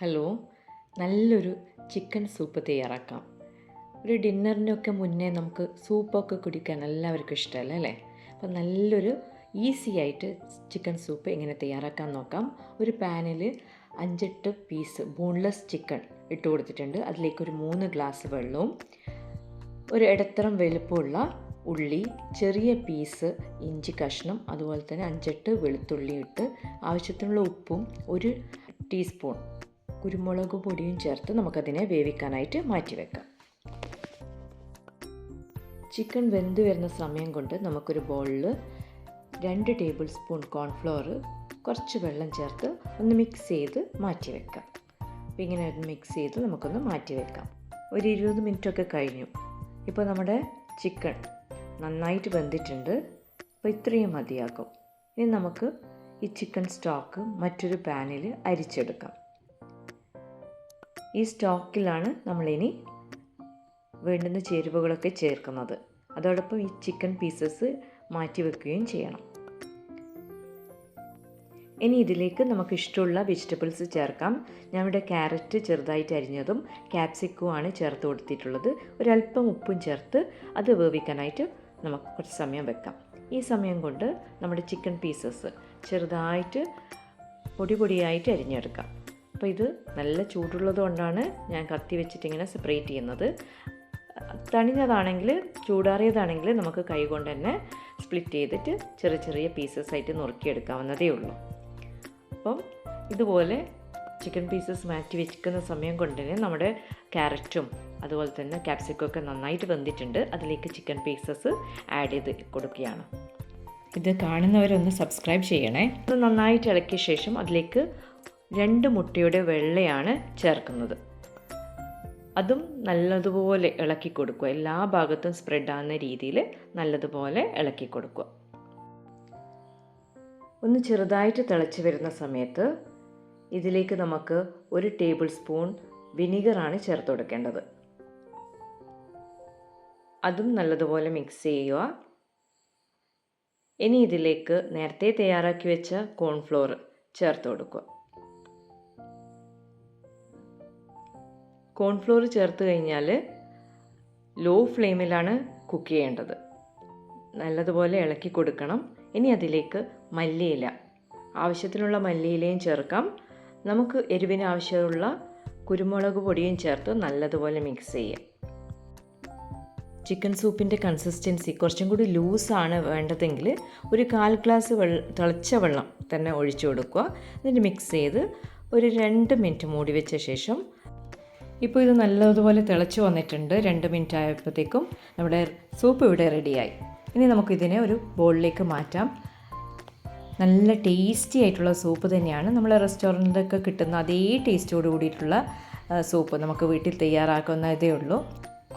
Hello നല്ലൊരു chicken soup തയ്യാറാക്കാം. ഒരു ഡിന്നറിനൊക്കെ മുന്നേ നമുക്ക് സൂപ്പൊക്കെ കുടിക്കാൻ എല്ലാവർക്കും ഇഷ്ടമല്ല അല്ലേ? അപ്പം നല്ലൊരു ഈസി ആയിട്ട് ചിക്കൻ സൂപ്പ് എങ്ങനെ തയ്യാറാക്കാൻ നോക്കാം. ഒരു പാനിൽ അഞ്ചെട്ട് പീസ് ബോൺലെസ് ചിക്കൻ ഇട്ട് കൊടുത്തിട്ടുണ്ട്. അതിലേക്ക് ഒരു മൂന്ന് ഗ്ലാസ് വെള്ളവും ഒരു ഇടത്തരം വലുപ്പമുള്ള ഉള്ളി ചെറിയ പീസ് ഇഞ്ചി കഷ്ണം അതുപോലെ തന്നെ അഞ്ചെട്ട് വെളുത്തുള്ളി ഇട്ട് ആവശ്യത്തിനുള്ള ഉപ്പും ഒരു ടീസ്പൂൺ കുരുമുളക് പൊടിയും ചേർത്ത് നമുക്കതിനെ വേവിക്കാനായിട്ട് മാറ്റി വെക്കാം ചിക്കൻ വെന്ത് വരുന്ന സമയം കൊണ്ട് നമുക്കൊരു ബൗളിൽ രണ്ട് ടേബിൾ സ്പൂൺ കോൺഫ്ലോർ കുറച്ച് വെള്ളം ചേർത്ത് ഒന്ന് മിക്സ് ചെയ്ത് മാറ്റി വെക്കാം അപ്പോൾ ഇങ്ങനെ ഒന്ന് മിക്സ് ചെയ്ത് നമുക്കൊന്ന് മാറ്റി വെക്കാം ഒരു ഇരുപത് മിനിറ്റൊക്കെ കഴിഞ്ഞു. ഇപ്പോൾ നമ്മുടെ ചിക്കൻ നന്നായിട്ട് വെന്തിട്ടുണ്ട്. അപ്പോൾ ഇത്രയും മതിയാകും. ഇനി നമുക്ക് ഈ ചിക്കൻ സ്റ്റോക്ക് മറ്റൊരു പാനിൽ അരിച്ചെടുക്കാം. ഈ സ്റ്റോക്കിലാണ് നമ്മളിനി വേണ്ടുന്ന ചേരുവകളൊക്കെ ചേർക്കുന്നത്. അതോടൊപ്പം ഈ ചിക്കൻ പീസസ് മാറ്റി വെക്കുകയും ചെയ്യണം. ഇനി ഇതിലേക്ക് നമുക്ക് ഇഷ്ടമുള്ള വെജിറ്റബിൾസ് ചേർക്കാം. ഞാൻ ഇവിടെ ക്യാരറ്റ് ചെറുതായിട്ട് അരിഞ്ഞതും ക്യാപ്സിക്കുമാണ് ചേർത്ത് കൊടുത്തിട്ടുള്ളത്. ഒരല്പം ഉപ്പും ചേർത്ത് അത് വേവിക്കാനായിട്ട് നമുക്ക് കുറച്ച് സമയം വെക്കാം. ഈ സമയം കൊണ്ട് നമ്മുടെ ചിക്കൻ പീസസ് ചെറുതായിട്ട് പൊടി പൊടിയായിട്ട് അരിഞ്ഞെടുക്കാം. അപ്പോൾ ഇത് നല്ല ചൂടുള്ളത് കൊണ്ടാണ് ഞാൻ കത്തി വെച്ചിട്ട് ഇങ്ങനെ സെപ്പറേറ്റ് ചെയ്യുന്നത്. തണിഞ്ഞതാണെങ്കിൽ ചൂടാറിയതാണെങ്കിൽ നമുക്ക് കൈ കൊണ്ട് തന്നെ സ്പ്ലിറ്റ് ചെയ്തിട്ട് ചെറിയ ചെറിയ പീസസ് ആയിട്ട് നുറുക്കിയെടുക്കാവുന്നതേ ഉള്ളൂ. അപ്പം ഇതുപോലെ ചിക്കൻ പീസസ് മാറ്റി വെക്കുന്ന സമയം കൊണ്ട് തന്നെ നമ്മുടെ ക്യാരറ്റും അതുപോലെ തന്നെ ക്യാപ്സിക്കൊക്കെ നന്നായിട്ട് വെന്തിട്ടുണ്ട്. അതിലേക്ക് ചിക്കൻ പീസസ് ആഡ് ചെയ്ത് കൊടുക്കുകയാണ്. ഇത് കാണുന്നവരൊന്ന് സബ്സ്ക്രൈബ് ചെയ്യണേ. ഇത് നന്നായിട്ട് ഇളക്കിയ ശേഷം അതിലേക്ക് രണ്ട് മുട്ടയുടെ വെള്ളയാണ് ചേർക്കുന്നത്. അതും നല്ലതുപോലെ ഇളക്കി കൊടുക്കുക. എല്ലാ ഭാഗത്തും സ്പ്രെഡ് ആകുന്ന രീതിയിൽ നല്ലതുപോലെ ഇളക്കി കൊടുക്കുക. ഒന്ന് ചെറുതായിട്ട് തിളച്ച് വരുന്ന സമയത്ത് ഇതിലേക്ക് നമുക്ക് ഒരു ടേബിൾ സ്പൂൺ വിനീഗറാണ് ചേർത്ത് കൊടുക്കേണ്ടത്. അതും നല്ലതുപോലെ മിക്സ് ചെയ്യുക. ഇനി ഇതിലേക്ക് നേരത്തെ തയ്യാറാക്കി വെച്ച കോൺഫ്ലോർ ചേർത്ത് കൊടുക്കുക. കോൺഫ്ലോർ ചേർത്ത് കഴിഞ്ഞാൽ ലോ ഫ്ലെയിമിലാണ് കുക്ക് ചെയ്യേണ്ടത്. നല്ലതുപോലെ ഇളക്കി കൊടുക്കണം. ഇനി അതിലേക്ക് മല്ലിയില. ആവശ്യത്തിനുള്ള മല്ലിയിലയും ചേർക്കാം. നമുക്ക് എരിവിന് ആവശ്യമുള്ള കുരുമുളക് പൊടിയും ചേർത്ത് നല്ലതുപോലെ മിക്സ് ചെയ്യാം. ചിക്കൻ സൂപ്പിന്റെ കൺസിസ്റ്റൻസി കുറച്ചും കൂടി ലൂസാണ് വേണ്ടതെങ്കിൽ ഒരു കാൽ ഗ്ലാസ് വെള്ളം തിളച്ച വെള്ളം തന്നെ ഒഴിച്ചു കൊടുക്കുക. എന്നിട്ട് മിക്സ് ചെയ്ത് ഒരു രണ്ട് മിനിറ്റ് മൂടി വെച്ച ശേഷം ഇപ്പോൾ ഇത് നല്ലതുപോലെ തിളച്ച് വന്നിട്ടുണ്ട്. രണ്ട് മിനിറ്റ് ആയപ്പോഴത്തേക്കും നമ്മുടെ സൂപ്പ് ഇവിടെ റെഡിയായി ഇനി നമുക്കിതിനെ ഒരു ബോളിലേക്ക് മാറ്റാം. നല്ല ടേസ്റ്റി ആയിട്ടുള്ള സൂപ്പ് തന്നെയാണ്. നമ്മൾ റെസ്റ്റോറന്റിലൊക്കെ കിട്ടുന്ന അതേ ടേസ്റ്റോട് കൂടിയിട്ടുള്ള സൂപ്പ് നമുക്ക് വീട്ടിൽ തയ്യാറാക്കുന്നതേ ഉള്ളൂ.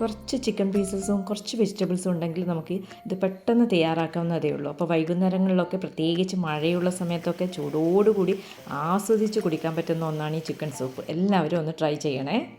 കുറച്ച് ചിക്കൻ പീസസും കുറച്ച് വെജിറ്റബിൾസും ഉണ്ടെങ്കിൽ നമുക്ക് ഇത് പെട്ടെന്ന് തയ്യാറാക്കാവുന്നതേ ഉള്ളൂ. അപ്പോൾ വൈകുന്നേരങ്ങളിലൊക്കെ പ്രത്യേകിച്ച് മഴയുള്ള സമയത്തൊക്കെ ചൂടോടുകൂടി ആസ്വദിച്ച് കുടിക്കാൻ പറ്റുന്ന ഒന്നാണ് ഈ ചിക്കൻ സൂപ്പ് എല്ലാവരും ഒന്ന് ട്രൈ ചെയ്യണേ.